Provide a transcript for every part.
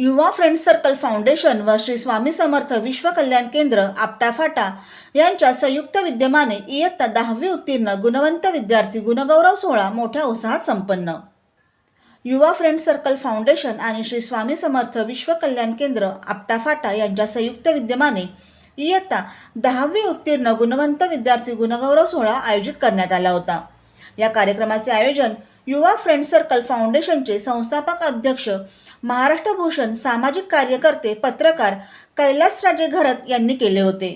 युवा friend circle foundation व श्री स्वामी समर्थ विश्व कल्याण केंद्र आपटाफाटा यांच्या संयुक्त विद्यमाने इयत्ता दहावी उत्तीर्ण गुणवंत विद्यार्थी गुणगौरव सोहळा मोठ्या उत्साहात संपन्न. युवा फ्रेंड सर्कल फाउंडेशन आणि श्री स्वामी समर्थ विश्व कल्याण केंद्र आपटाफाटा यांच्या संयुक्त विद्यमाने इयत्ता दहावी उत्तीर्ण गुणवंत विद्यार्थी गुणगौरव सोहळा आयोजित करण्यात आला होता. या कार्यक्रमाचे आयोजन युवा फ्रेंड सर्कल फाउंडेशनचे संस्थापक अध्यक्ष महाराष्ट्र भूषण सामाजिक कार्यकर्ते पत्रकार कैलासराजे घरत यांनी केले होते.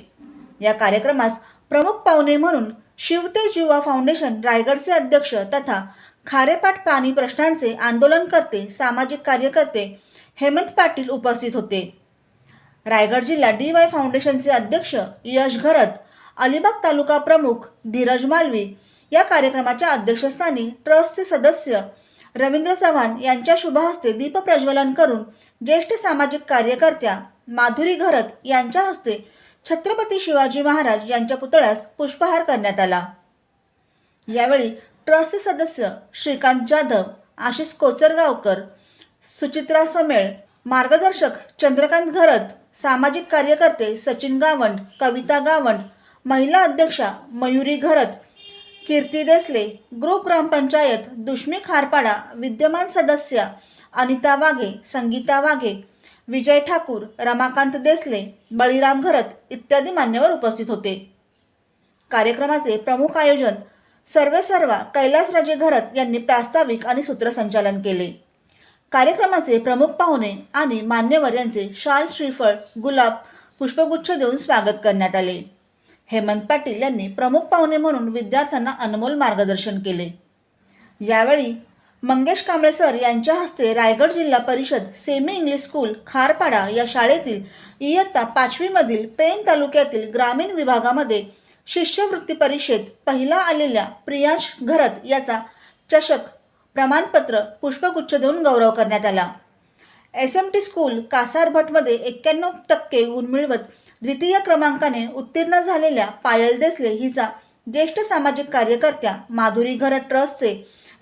या कार्यक्रमास प्रमुख पाहुणे म्हणून शिवतेज युवा फाउंडेशन रायगडचे अध्यक्ष तथा खारेपाट पाणी प्रश्नांचे आंदोलनकर्ते सामाजिक कार्यकर्ते हेमंत पाटील उपस्थित होते. रायगड जिल्हा डी वाय फाउंडेशनचे अध्यक्ष यश घरत अलिबाग तालुका प्रमुख धीरज मालवी या कार्यक्रमाच्या अध्यक्षस्थानी ट्रस्टचे सदस्य रवींद्र चव्हाण यांच्या शुभहस्ते दीपप्रज्वलन करून ज्येष्ठ सामाजिक कार्यकर्त्या माधुरी घरत यांच्या हस्ते छत्रपती शिवाजी महाराज यांच्या पुतळ्यास पुष्पहार करण्यात आला. यावेळी ट्रस्टचे सदस्य श्रीकांत जाधव आशिष कोचरगावकर सुचित्रा समेळ मार्गदर्शक चंद्रकांत घरत सामाजिक कार्यकर्ते सचिन गावंड कविता गावंड महिला अध्यक्षा मयुरी घरत कीर्ती देसले ग्रुप ग्रामपंचायत दुष्मी खारपाडा विद्यमान सदस्य अनिता वाघे संगीता वाघे विजय ठाकूर रमाकांत देसले बळीराम घरत इत्यादी मान्यवर उपस्थित होते. कार्यक्रमाचे प्रमुख आयोजन सर्वे सर्वा कैलासराजे घरत यांनी प्रास्ताविक आणि सूत्रसंचालन केले. कार्यक्रमाचे प्रमुख पाहुणे आणि मान्यवर यांचे शाल श्रीफळ गुलाब पुष्पगुच्छ देऊन स्वागत करण्यात आले. हेमंत पाटील यांनी प्रमुख पाहुणे म्हणून विद्यार्थ्यांना अनमोल मार्गदर्शन केले. यावेळी मंगेश कांबळे सर यांच्या हस्ते रायगड जिल्हा परिषद सेमी इंग्लिश स्कूल खारपाडा या शाळेतील इयत्ता पाचवीमधील पेन तालुक्यातील ग्रामीण विभागामध्ये शिष्यवृत्ती परीक्षेत पहिला आलेल्या प्रियांश घरत याचा चषक प्रमाणपत्र पुष्पगुच्छ देऊन गौरव करण्यात आला. एस एम टी स्कूल कासारभटमध्ये एक्क्याण्णव टक्के गुण मिळवत द्वितीय क्रमांकाने उत्तीर्ण झालेल्या पायल देसले हिचा ज्येष्ठ सामाजिक कार्यकर्त्या माधुरी घर ट्रस्टचे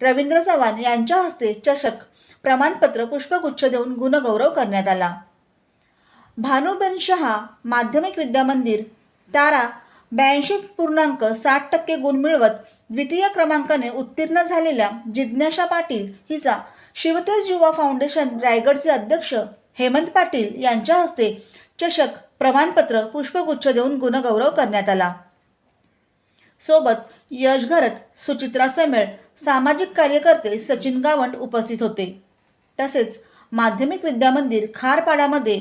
रवींद्र चव्हाण यांच्या हस्ते चषक प्रमाणपत्र पुष्पगुच्छ देऊन गुणगौरव करण्यात आला. भानुबेन शहा माध्यमिक विद्यामंदिर तारा ब्याऐंशी पूर्णांक साठ टक्के गुण मिळवत द्वितीय क्रमांकाने उत्तीर्ण झालेल्या जिज्ञासा पाटील हिचा शिवतेज युवा फाउंडेशन रायगडचे अध्यक्ष हेमंत पाटील यांच्या हस्ते चषक प्रमाणपत्र पुष्पगुच्छ देऊन गुणगौरव करण्यात आला. सोबत यश घरत सुचित्रा सेमेळ सामाजिक कार्यकर्ते सचिन गावंड उपस्थित होते. तसेच माध्यमिक विद्यामंदिर खारपाडामध्ये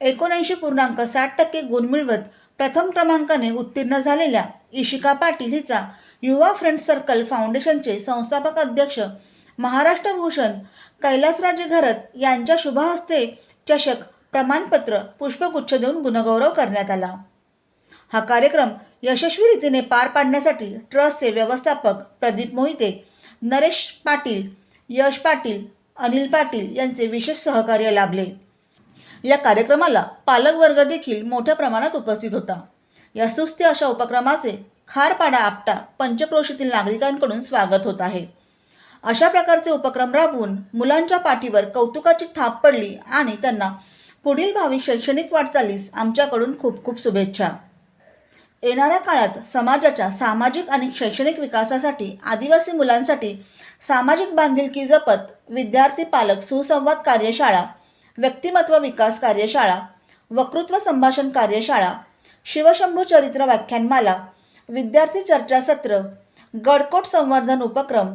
एकोणऐंशी पूर्णांक साठ टक्के गुण मिळवत प्रथम क्रमांकाने उत्तीर्ण झालेल्या इशिका पाटील हिचा युवा फ्रेंड सर्कल फाउंडेशनचे संस्थापक अध्यक्ष महाराष्ट्र भूषण कैलासराजे घरत यांच्या शुभहस्ते चषक प्रमाणपत्र पुष्पगुच्छ देऊन गुणगौरव करण्यात आला. हा कार्यक्रम यशस्वी रीतीने पार पाडण्यासाठी ट्रस्टचे व्यवस्थापक प्रदीप मोहिते नरेश पाटील यश पाटील अनिल पाटील यांचे विशेष सहकार्य लाभले. या कार्यक्रमाला पालकवर्ग देखील मोठ्या प्रमाणात उपस्थित होता. या सुस्ती अशा उपक्रमाचे खारपाडा आपटा पंचक्रोशीतील नागरिकांकडून स्वागत होत आहे. अशा प्रकारचे उपक्रम राबवून मुलांच्या पाठीवर कौतुकाची थाप पडली आणि त्यांना पुढील भावी शैक्षणिक वाटचालीस आमच्याकडून खूप खूप शुभेच्छा. येणाऱ्या काळात समाजाच्या सामाजिक आणि शैक्षणिक विकासासाठी आदिवासी मुलांसाठी सामाजिक बांधिलकी जपत विद्यार्थी पालक सुसंवाद कार्यशाळा व्यक्तिमत्व विकास कार्यशाळा वक्तृत्व संभाषण कार्यशाळा शिवशंभू चरित्र व्याख्यानमाला विद्यार्थी चर्चासत्र गडकोट संवर्धन उपक्रम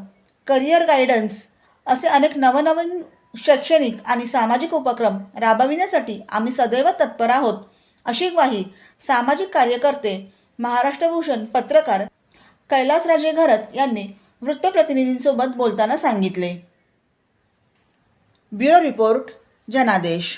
करिअर गायडन्स असे अनेक नवनवीन शैक्षणिक आणि सामाजिक उपक्रम राबविण्यासाठी आम्ही सदैव तत्पर आहोत. अशी ग्वाही सामाजिक कार्यकर्ते महाराष्ट्रभूषण पत्रकार कैलासराजे घरत यांनी वृत्तप्रतिनिधींसोबत बोलताना सांगितले. ब्युरो रिपोर्ट जनादेश.